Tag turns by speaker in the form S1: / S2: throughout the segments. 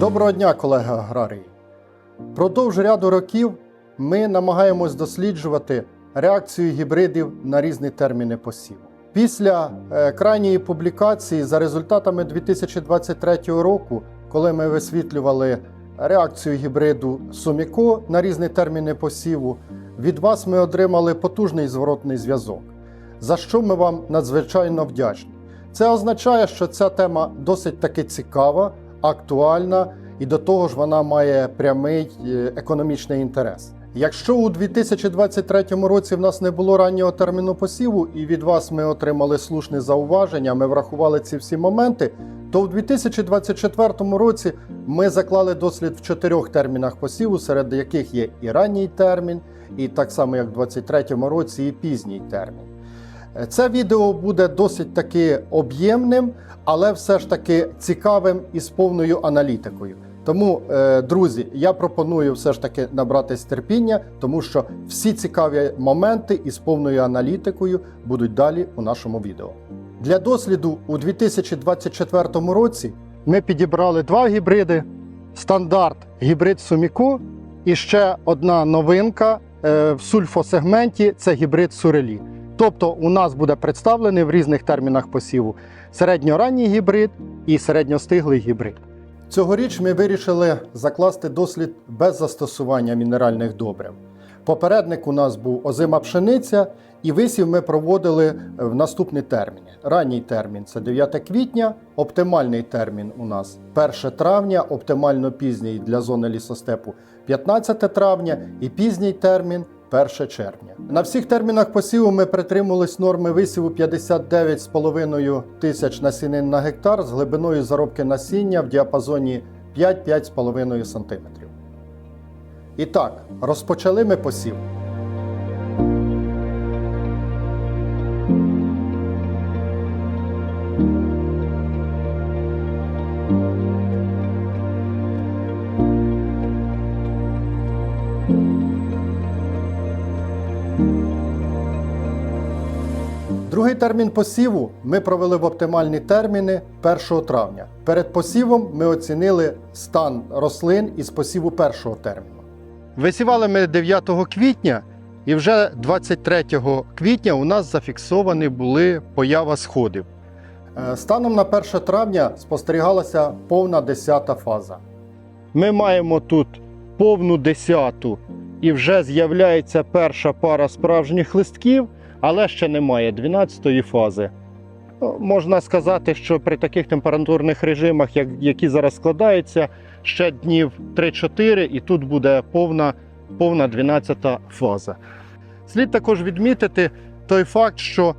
S1: Доброго дня, колеги аграрії. Продовж ряду років ми намагаємось досліджувати реакцію гібридів на різні терміни посіву. Після е, крайньої публікації за результатами 2023 року, коли ми висвітлювали реакцію гібриду Суміко на різні терміни посіву, від вас ми отримали потужний зворотний зв'язок, за що ми вам надзвичайно вдячні. Це означає, що ця тема досить таки цікава, актуальна і до того ж вона має прямий е, економічний інтерес. Якщо у 2023 році в нас не було раннього терміну посіву, і від вас ми отримали слушне зауваження, ми врахували ці всі моменти, то в 2024 році ми заклали дослід в чотирьох термінах посіву, серед яких є і ранній термін, і так само як в 2023 році, і пізній термін. Е, Це відео буде досить таки об'ємним, але все ж таки цікавим і з повною аналітикою. Тому, е, друзі, я пропоную все ж таки набратись терпіння, тому що всі цікаві моменти із повною аналітикою будуть далі у нашому відео. Для досліду у 2024 році ми підібрали два гібриди: стандарт гібрид Суміко і ще одна новинка в сульфосегменті це гібрид Сурелі. Тобто у нас буде представлений в різних термінах посіву середньоранній гібрид і середньостиглий гібрид. Цьогоріч ми вирішили закласти дослід без застосування мінеральних добрив. Попередник у нас був озима пшениця, і висів ми проводили в наступні терміни. Ранній термін це 9 квітня, оптимальний термін у нас 1 травня, оптимально пізній для зони лісостепу 15 травня і пізній термін 1 червня. На всіх термінах посіву ми притримувались норми висіву 59,5 тисяч насінин на гектар з глибиною заробки насіння в діапазоні 5-5,5 см. І так, розпочали ми посів. Другий термін посіву ми провели в оптимальні терміни 1 травня. Перед посівом ми оцінили стан рослин із посіву першого терміну. Висівали ми 9 квітня, і вже 23 квітня у нас зафіксовані були поява сходів. Е, Станом на 1 травня спостерігалася повна 10 фаза. Ми маємо тут повну 10 і вже з'являється перша пара справжніх листків, але ще немає 12-ї фази. Ну, Можна сказати, що при таких температурних режимах, як- які зараз складаються, ще днів 3-4, і тут буде повна, повна 12 фаза. Слід також відмітити той факт, що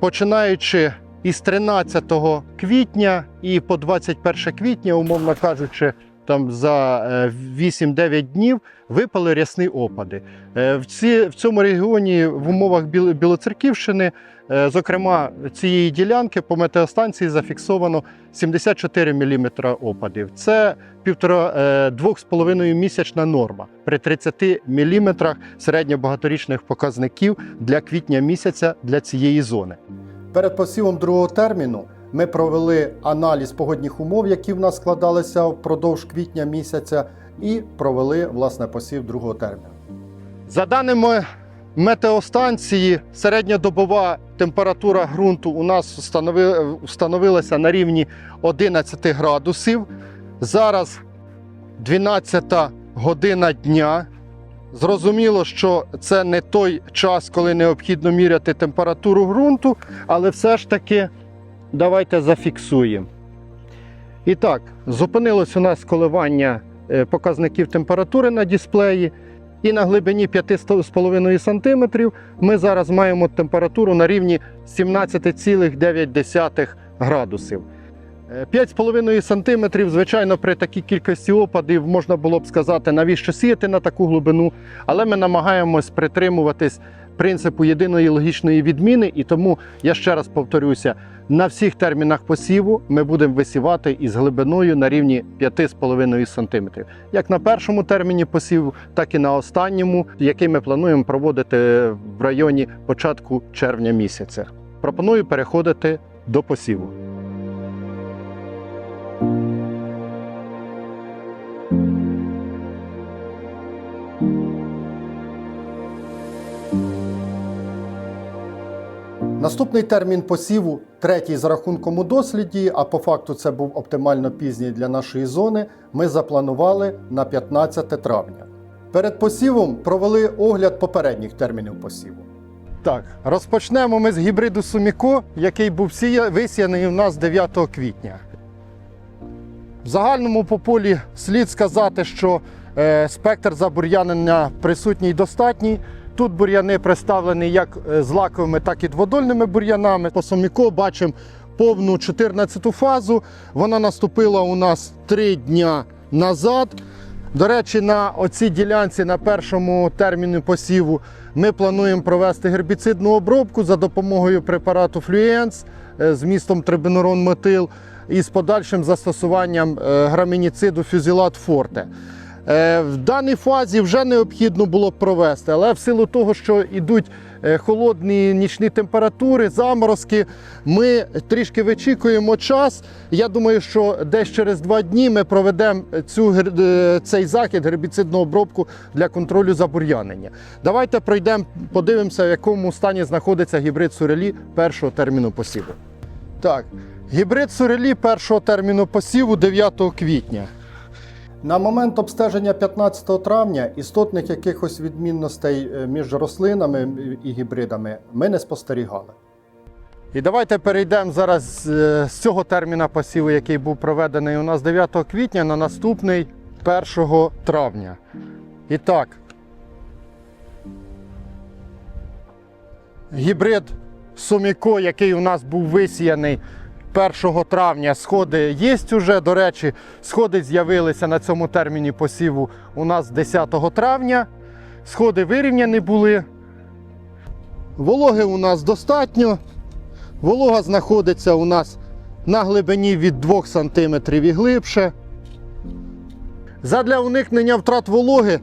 S1: починаючи із 13 квітня і по 21 квітня, умовно кажучи, там за е, 8-9 днів випали рясні опади. Е, В, ці, в цьому регіоні в умовах Біл- Білоцерківщини, е, зокрема цієї ділянки, по метеостанції зафіксовано 74 мм опадів. Це півтора е, двох з половиною місячна норма при 30 мм середньобагаторічних показників для квітня місяця для цієї зони. Перед посівом другого терміну ми провели аналіз погодних умов, які в нас складалися впродовж квітня місяця, і провели власне посів другого терміну. За даними метеостанції, середньодобова температура ґрунту у нас встановилася на рівні 11 градусів. Зараз 12 година дня. Зрозуміло, що це не той час, коли необхідно міряти температуру ґрунту, але все ж таки давайте зафіксуємо. І так, зупинилось у нас коливання е, показників температури на дисплеї. І на глибині 5,5 см ми зараз маємо температуру на рівні 17,9 градусів. Е, 5,5 см, звичайно, при такій кількості опадів можна було б сказати, навіщо сіяти на таку глибину, але ми намагаємось притримуватись принципу єдиної логічної відміни, і тому я ще раз повторюся: на всіх термінах посіву ми будемо висівати із глибиною на рівні 5,5 см. Як на першому терміні посіву, так і на останньому, який ми плануємо проводити в районі початку червня місяця. Пропоную переходити до посіву. Наступний термін посіву, третій за рахунком у досліді, а по факту це був оптимально пізній для нашої зони. Ми запланували на 15 травня. Перед посівом провели огляд попередніх термінів посіву. Так, розпочнемо ми з гібриду Суміко, який був висіяний у нас 9 квітня. В загальному по полі слід сказати, що е, спектр забур'янення присутній достатній. Тут бур'яни представлені як е, з лаковими, так і дводольними бур'янами. По Суміко бачимо повну 14-ту фазу. Вона наступила у нас 3 дня назад. До речі, на оцій ділянці на першому терміні посіву ми плануємо провести гербіцидну обробку за допомогою препарату Флюенс е, з містом трибенурон метил і з подальшим застосуванням е, грамініциду Фюзілат Форте. Е, В даній фазі вже необхідно було б провести, але в силу того, що йдуть е, холодні нічні температури, заморозки, ми трішки вичікуємо час. Я думаю, що десь через два дні ми проведемо цю, е, цей захід, гербіцидну обробку для контролю забур'янення. Давайте пройдемо, подивимося, в якому стані знаходиться гібрид сурелі першого терміну посіву. Так, гібрид сурелі першого терміну посіву 9 квітня. На момент обстеження 15 травня істотних якихось відмінностей е, між рослинами і гібридами ми не спостерігали. І давайте перейдемо зараз е, з цього терміна посіву, який був проведений у нас 9 квітня, на наступний 1 травня. І так, гібрид Суміко, який у нас був висіяний 1 травня, сходи є уже. До речі, сходи з'явилися на цьому терміні посіву у нас 10 травня. Сходи вирівняні були. Вологи у нас достатньо. Волога знаходиться у нас на глибині від 2 см і глибше. Задля уникнення втрат вологи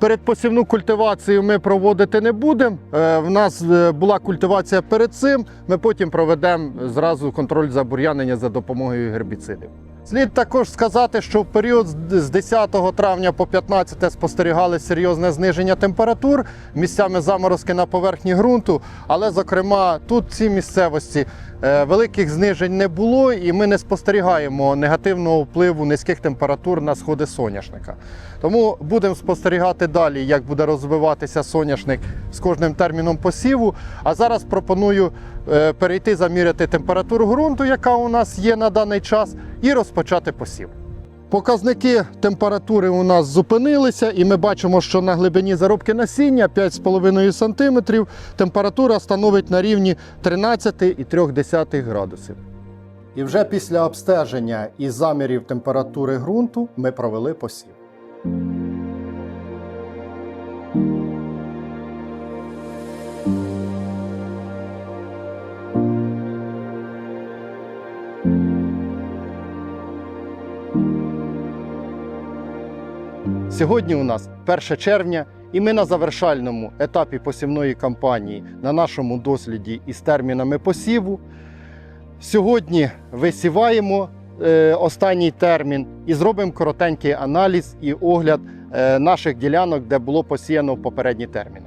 S1: передпосівну культивацію ми проводити не будемо. Е, В нас е, була культивація перед цим. Ми потім проведемо зразу контроль забур'янення за допомогою гербіцидів. Слід також сказати, що в період з- з 10 травня по 15 спостерігали серйозне зниження температур, місцями заморозки на поверхні ґрунту, але, зокрема, тут в цій місцевості великих знижень не було, і ми не спостерігаємо негативного впливу низьких температур на сходи соняшника. Тому будемо спостерігати далі, як буде розвиватися соняшник з кожним терміном посіву. А зараз пропоную е, перейти заміряти температуру ґрунту, яка у нас є на даний час, і розпочати посів. Показники температури у нас зупинилися, і ми бачимо, що на глибині заробки насіння 5,5 см температура становить на рівні 13,3 градусів. І вже після обстеження і замірів температури ґрунту ми провели посів. Сьогодні у нас 1 червня, і ми на завершальному етапі посівної кампанії на нашому досліді із термінами посіву. Сьогодні висіваємо е, останній термін і зробимо коротенький аналіз і огляд е, наших ділянок, де було посіяно в попередні терміни.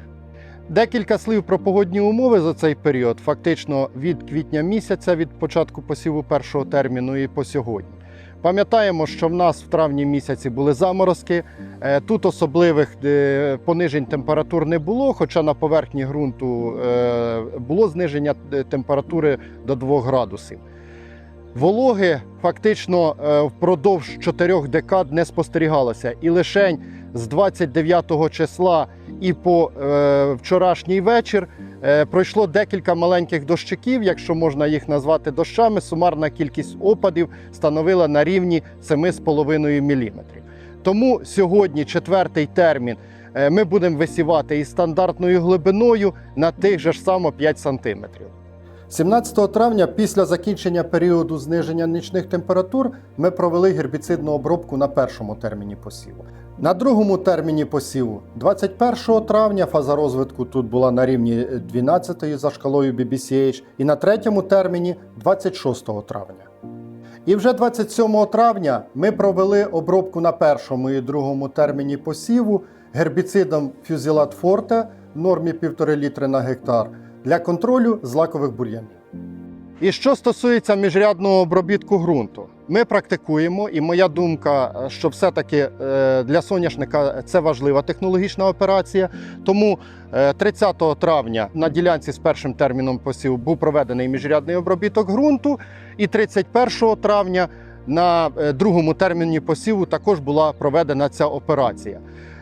S1: Декілька слів про погодні умови за цей період, фактично від квітня місяця, від початку посіву першого терміну і по сьогодні. Пам'ятаємо, що в нас в травні місяці були заморозки. Е, Тут особливих е, понижень температур не було, хоча на поверхні ґрунту е, було зниження температури до 2 градусів. Вологи фактично впродовж чотирьох декад не спостерігалося. І лише з 29 числа і по е, вчорашній вечір Е, Пройшло декілька маленьких дощиків, якщо можна їх назвати дощами. Сумарна кількість опадів становила на рівні 7,5 мм. Тому сьогодні, четвертий термін, е, ми будемо висівати із стандартною глибиною на тих же ж само 5 см. 17 травня, після закінчення періоду зниження нічних температур, ми провели гербіцидну обробку на першому терміні посіву. На другому терміні посіву 21 травня фаза розвитку тут була на рівні 12 за шкалою BBCH, і на третьому терміні 26 травня. І вже 27 травня ми провели обробку на першому і другому терміні посіву гербіцидом Fusilat Forte в нормі 1,5 літри на гектар для контролю злакових бур'янів. І що стосується міжрядного обробітку ґрунту, ми практикуємо, і моя думка, що все-таки е, для соняшника це важлива технологічна операція. Тому е, 30 травня на ділянці з першим терміном посів був проведений міжрядний обробіток ґрунту, і 31 травня на е, другому терміні посіву також була проведена ця операція.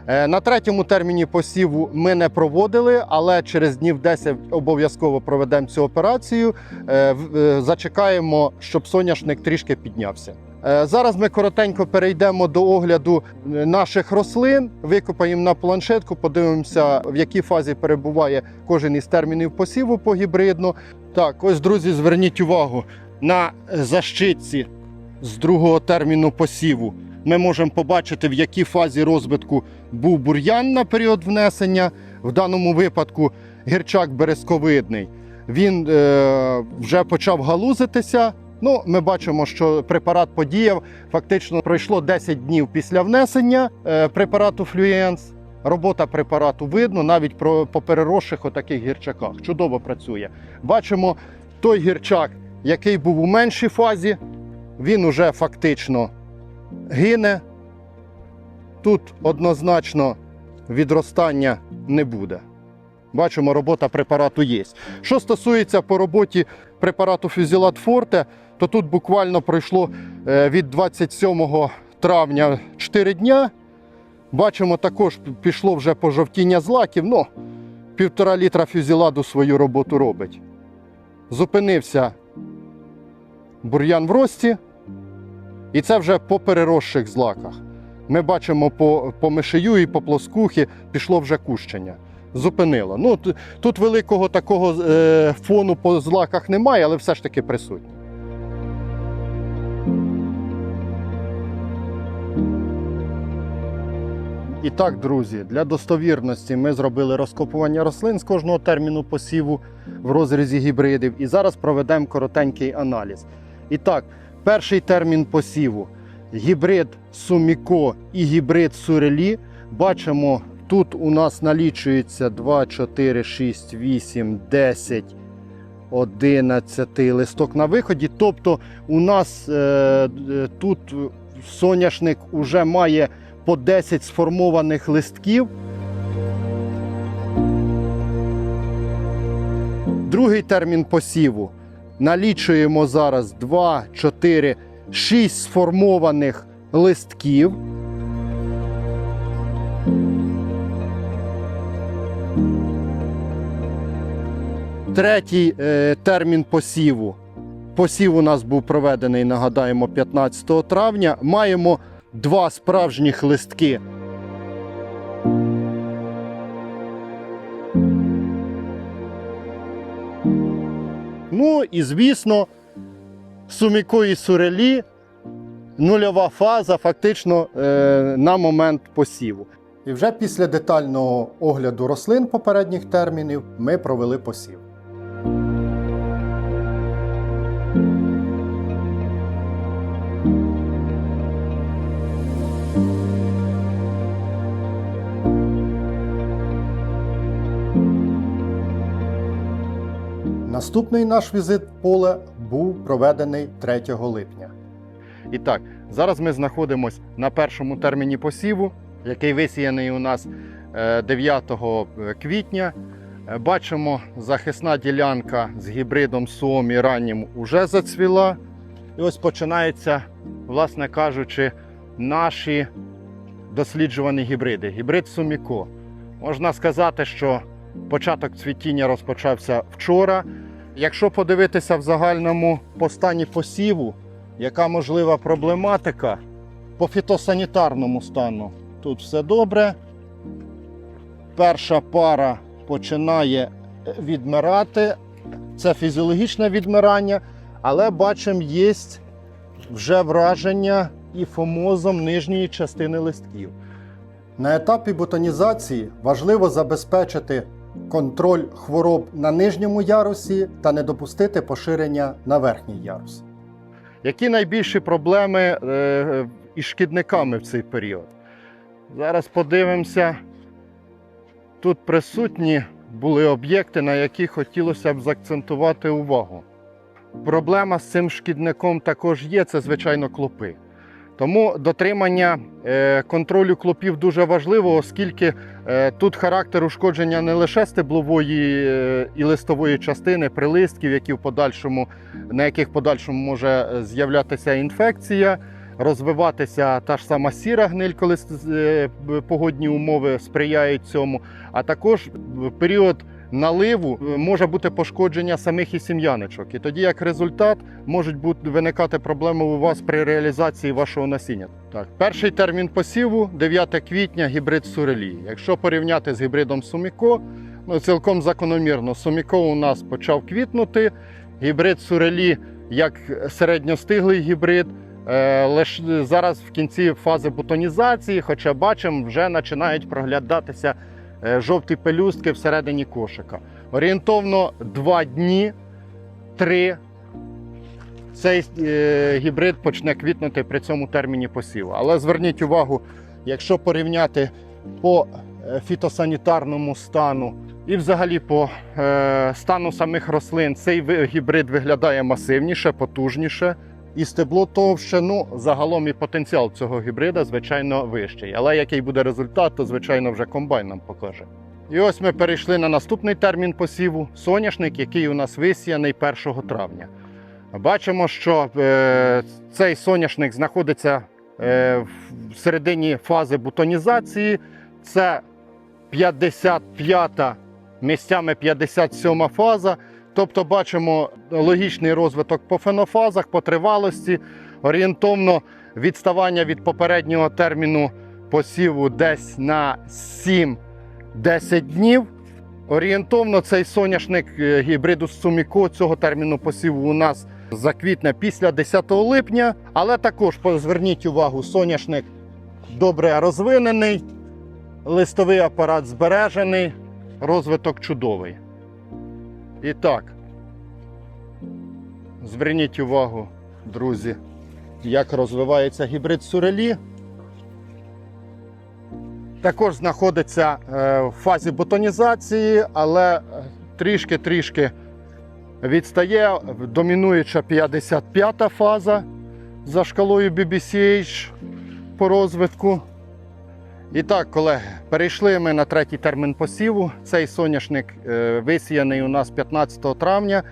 S1: Е, На третьому терміні посіву ми не проводили, але через днів 10 обов'язково проведемо цю операцію. Е, е, Зачекаємо, щоб соняшник трішки піднявся. Зараз ми коротенько перейдемо до огляду наших рослин, викопаємо на планшетку, подивимося, в якій фазі перебуває кожен із термінів посіву погібридно. Так, ось, друзі, зверніть увагу на защитці з другого терміну посіву. Ми можемо побачити, в якій фазі розвитку був бур'ян на період внесення. В даному випадку гірчак березковидний. Він е, вже почав галузитися. Ну, ми бачимо, що препарат подіяв. Фактично пройшло 10 днів після внесення е, препарату Флюєнс. Робота препарату видно навіть про, по переросших отаких гірчаках. Чудово працює. Бачимо той гірчак, який був у меншій фазі, він уже фактично гине. Тут однозначно відростання не буде. Бачимо, робота препарату є. Що стосується по роботі препарату Фюзілат Форте, то тут буквально пройшло е, від 27 травня 4 дня. Бачимо, також пішло вже пожовтіння злаків. Ну, півтора літра фюзіладу свою роботу робить. Зупинився бур'ян в рості, і це вже по переросших злаках. Ми бачимо по, по мишею і по плоскухі пішло вже кущення. Зупинило. Ну, тут великого такого е, фону по злаках немає, але все ж таки присутній. І так, друзі, для достовірності ми зробили розкопування рослин з кожного терміну посіву в розрізі гібридів. І зараз проведемо коротенький аналіз. І так, перший термін посіву гібрид Суміко і гібрид Сурелі. Бачимо, тут у нас налічується 2, 4, 6, 8, 10, 11 листок на виході. Тобто у нас е, е, тут соняшник уже має по 10 сформованих листків. Другий термін посіву. Налічуємо зараз 2, 4, 6 сформованих листків. Третій е, термін посіву. Посів у нас був проведений, нагадаємо, 15 травня. Маємо два справжніх листки. Ну і звісно, суміко і сурелі нульова фаза фактично е, на момент посіву. І вже після детального огляду рослин попередніх термінів ми провели посів. Наступний наш візит поле був проведений 3 липня. І так, зараз ми знаходимося на першому терміні посіву, який висіяний у нас е, 9 квітня. Е, Бачимо, захисна ділянка з гібридом Суомі раннім уже зацвіла. І ось починаються, власне кажучи, наші досліджувані гібриди. Гібрид Суміко. Можна сказати, що Початок цвітіння розпочався вчора. Якщо подивитися в загальному по стані посіву, яка можлива проблематика по фітосанітарному стану, тут все добре. Перша пара починає відмирати. Це фізіологічне відмирання, але бачимо, є вже враження і фомозом нижньої частини листків. На етапі бутонізації важливо забезпечити контроль хвороб на нижньому ярусі та не допустити поширення на верхній ярус. Які найбільші проблеми е, із шкідниками в цей період? Зараз подивимося. Тут присутні були об'єкти, на які хотілося б заакцентувати увагу. Проблема з цим шкідником також є, це, звичайно, клопи. Тому дотримання е, контролю клопів дуже важливо, оскільки е, тут характер ушкодження не лише стеблової е, і листової частини, прилистків, які в подальшому, на яких в подальшому може з'являтися інфекція, розвиватися та ж сама сіра гниль, коли погодні умови сприяють цьому. А також період наливу е, може бути пошкодження самих і сім'яничок. І тоді, як результат, можуть бути виникати проблеми у вас при реалізації вашого насіння. Так, перший термін посіву 9 квітня, гібрид Сурелі. Якщо порівняти з гібридом Суміко, ну цілком закономірно. Суміко у нас почав квітнути. Гібрид Сурелі як середньостиглий гібрид. Е, Лише зараз в кінці фази бутонізації, хоча бачимо, вже починають проглядатися жовті пелюстки всередині кошика. Орієнтовно 2 дні, 3 цей е, гібрид почне квітнути при цьому терміні посіву. Але зверніть увагу, якщо порівняти по е, фітосанітарному стану і взагалі по е, стану самих рослин, цей гібрид виглядає масивніше, потужніше. І стебло товще, ну загалом і потенціал цього гібрида, звичайно, вищий. Але який буде результат, то звичайно вже комбайн нам покаже. І ось ми перейшли на наступний термін посіву соняшник, який у нас висіяний 1 травня. Бачимо, що е, цей соняшник знаходиться е, в середині фази бутонізації. Це 55-та, місцями 57 фаза. Тобто бачимо логічний розвиток по фенофазах, по тривалості, орієнтовно відставання від попереднього терміну посіву десь на 7-10 днів. Орієнтовно цей соняшник е, гібриду Суміко цього терміну посіву у нас заквітне після 10 липня. Але також зверніть увагу, соняшник добре розвинений, листовий апарат збережений, розвиток чудовий. І так, зверніть увагу, друзі, як розвивається гібрид сурелі. Також знаходиться е, в фазі бутонізації, але е, трішки-трішки відстає домінуюча 55-та фаза за шкалою BBCH по розвитку. І так, колеги, перейшли ми на третій термін посіву. Цей соняшник е, висіяний у нас 15 травня.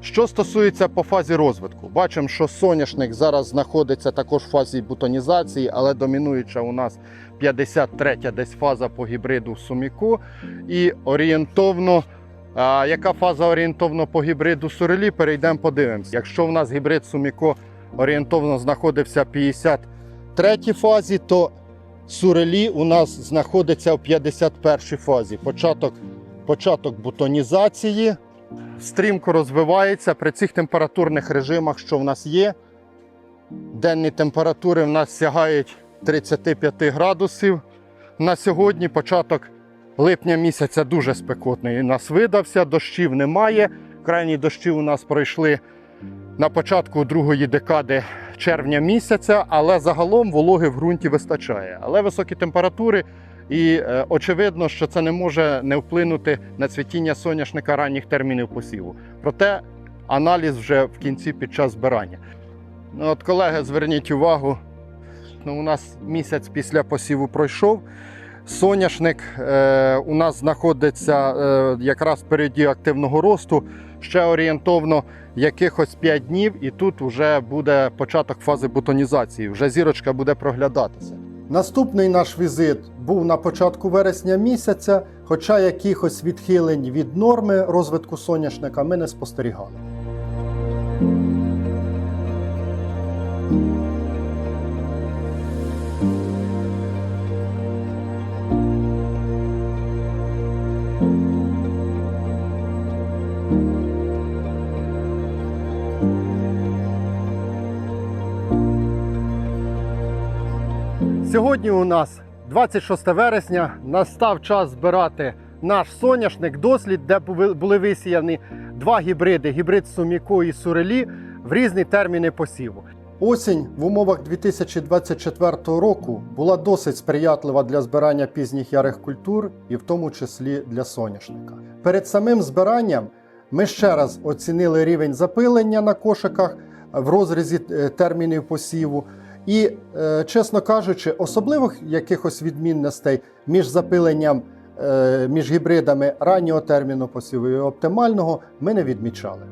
S1: Що стосується по фазі розвитку, бачимо, що соняшник зараз знаходиться також в фазі бутонізації, але домінуюча у нас 53 десь фаза по гібриду Суміку. І орієнтовно, а, яка фаза орієнтовно по гібриду Сурелі, перейдемо подивимося. Якщо в нас гібрид Суміко орієнтовно знаходився в 53 фазі, то Сурелі у нас знаходиться в 51 фазі. Початок, початок бутонізації стрімко розвивається при цих температурних режимах, що в нас є. Денні температури в нас сягають 35 градусів. На сьогодні початок липня місяця дуже спекотний. У нас видався, дощів немає. Крайні дощі у нас пройшли на початку другої декади червня місяця, але загалом вологи в ґрунті вистачає. Але високі температури, і е, очевидно, що це не може не вплинути на цвітіння соняшника ранніх термінів посіву. Проте аналіз вже в кінці під час збирання. Ну, от, колеги, зверніть увагу, ну, у нас місяць після посіву пройшов. Соняшник е, у нас знаходиться е, якраз в періоді активного росту, ще орієнтовно якихось 5 днів, і тут вже буде початок фази бутонізації. Вже зірочка буде проглядатися. Наступний наш візит був на початку вересня місяця, хоча якихось відхилень від норми розвитку соняшника ми не спостерігали. У нас 26 вересня. Настав час збирати наш соняшник дослід, де були висіяні два гібриди: гібрид Суміко і Сурелі в різні терміни посіву. Осінь в умовах 2024 року була досить сприятлива для збирання пізніх ярих культур, і в тому числі для соняшника. Перед самим збиранням ми ще раз оцінили рівень запилення на кошиках в розрізі е, термінів посіву. І, е, чесно кажучи, особливих якихось відмінностей між запиленням е, між гібридами раннього терміну посіву і оптимального ми не відмічали.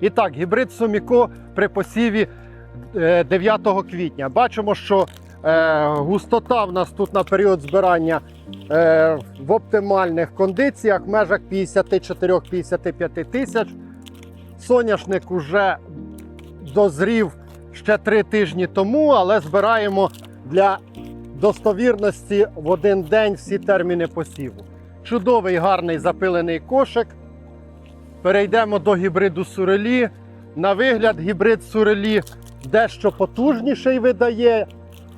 S1: І так, гібрид Суміко при посіві е, 9 квітня. Бачимо, що е, густота в нас тут на період збирання е, в оптимальних кондиціях в межах 54-55 тисяч. Соняшник уже дозрів ще три тижні тому, але збираємо для достовірності в один день всі терміни посіву. Чудовий гарний запилений кошик. Перейдемо до гібриду сурелі. На вигляд, гібрид сурелі дещо потужніший видає.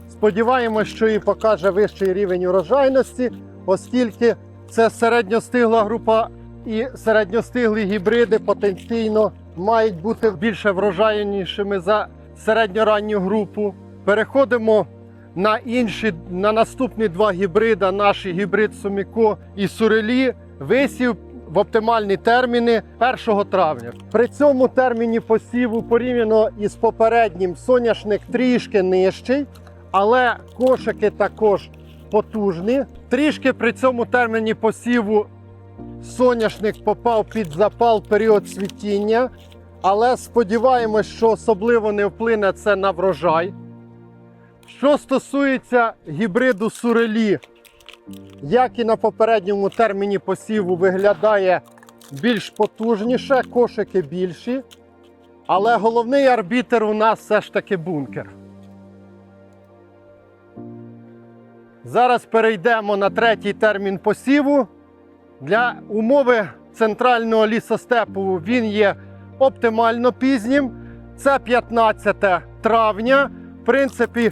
S1: Сподіваємось, що і покаже вищий рівень урожайності, оскільки це середньостигла група і середньостиглі гібриди потенційно мають бути більше врожайнішими за середньоранню групу. Переходимо на інші, на наступні два гібрида, наші гібрид Суміко і Сурелі, висів в оптимальні терміни 1 травня. При цьому терміні посіву порівняно із попереднім соняшник трішки нижчий, але кошики також потужні. Трішки при цьому терміні посіву соняшник попав під запал період цвітіння. Але сподіваємось, що особливо не вплине це на врожай. Що стосується гібриду сурелі, як і на попередньому терміні посіву, виглядає більш потужніше, кошики більші. Але головний арбітер у нас все ж таки бункер. Зараз перейдемо на третій термін посіву. Для умови центрального лісостепу він є оптимально пізнім. Це 15 травня. В принципі,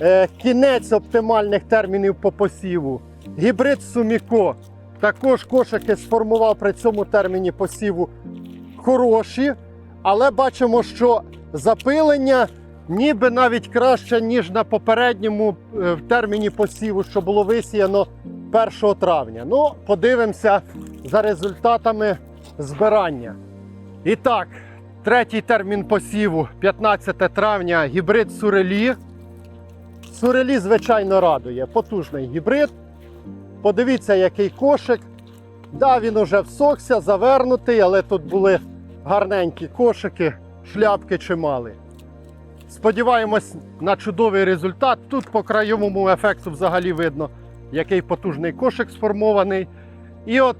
S1: е, кінець оптимальних термінів по посіву. Гібрид Суміко. Також кошики сформував при цьому терміні посіву хороші, але бачимо, що запилення ніби навіть краще, ніж на попередньому е, терміні посіву, що було висіяно 1 травня. Ну, подивимося за результатами збирання. І так, третій термін посіву 15 травня гібрид Сурелі. Сурелі, звичайно, радує. Потужний гібрид. Подивіться, який кошик. Да, він уже всохся, завернутий, але тут були гарненькі кошики, шляпки чимали. Сподіваємось на чудовий результат. Тут по краєвому ефекту взагалі видно, який потужний кошик сформований. І от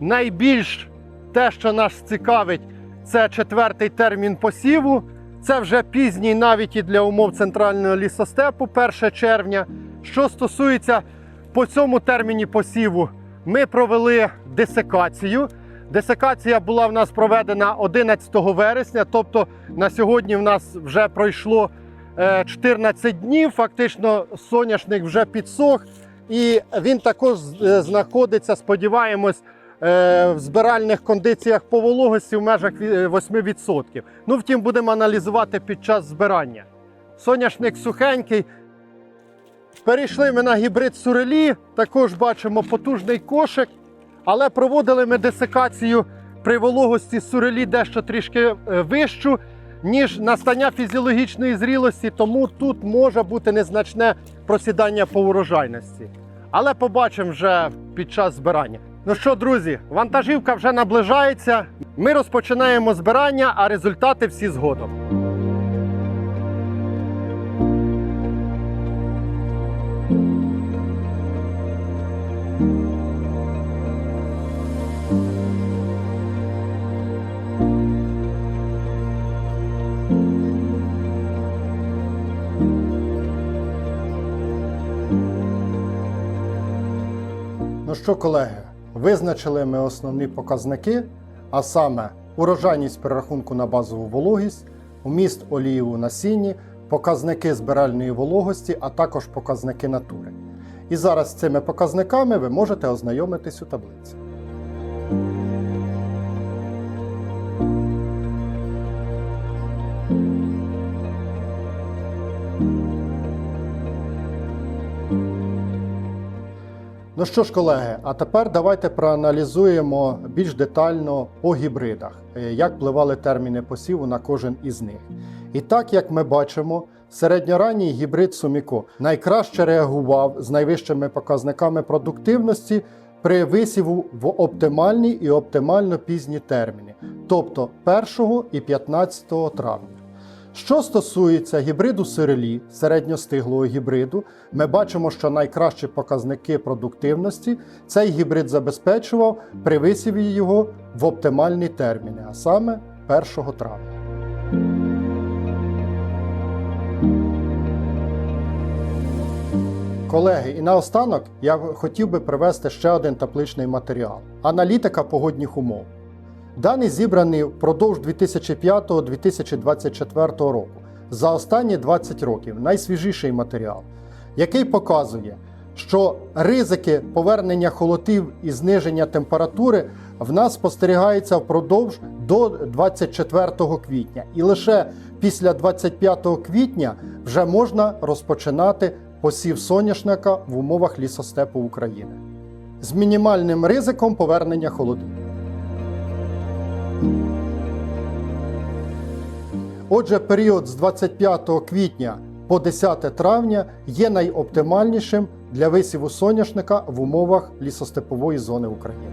S1: найбільш те, що нас цікавить, це четвертий термін посіву. Це вже пізній навіть і для умов центрального лісостепу 1 червня. Що стосується по цьому терміні посіву, ми провели десикацію. Десикація була в нас проведена 11 вересня, тобто на сьогодні в нас вже пройшло е, 14 днів. Фактично, соняшник вже підсох, і він також е, знаходиться, сподіваємось, е, в збиральних кондиціях по вологості в межах е, 8%. Ну, втім, будемо аналізувати під час збирання. Соняшник сухенький. Перейшли ми на гібрид сурелі, також бачимо потужний кошик, але проводили ми десикацію при вологості сурелі дещо трішки е, вищу, ніж настання фізіологічної зрілості, тому тут може бути незначне просідання по урожайності. Але побачимо вже під час збирання. Ну що, друзі, вантажівка вже наближається. Ми розпочинаємо збирання, а результати всі згодом. Ну що, колеги? Визначили ми основні показники, а саме урожайність перерахунку на базову вологість, вміст олії у насінні, показники збиральної вологості, а також показники натури. І зараз з цими показниками ви можете ознайомитись у таблиці. Ну що ж, колеги, а тепер давайте проаналізуємо більш детально по гібридах, е, як впливали терміни посіву на кожен із них. І так, як ми бачимо, середньоранній гібрид Суміко найкраще реагував з найвищими показниками продуктивності при висіву в оптимальні і оптимально пізні терміни, тобто 1 і 15 травня. Що стосується гібриду сирелі, середньостиглого гібриду, ми бачимо, що найкращі показники продуктивності цей гібрид забезпечував при висіві його в оптимальні терміни, а саме 1 травня. Колеги, і наостанок я хотів би привести ще один табличний матеріал аналітика погодних умов. Дані зібрані впродовж 2005-2024 року за останні 20 років найсвіжіший матеріал, який показує, що ризики повернення холодів і зниження температури в нас спостерігаються впродовж до 24 квітня, і лише після 25 квітня вже можна розпочинати посів соняшника в умовах лісостепу України з мінімальним ризиком повернення холодів. Отже, період з 25 квітня по 10 травня є найоптимальнішим для висіву соняшника в умовах лісостепової зони України.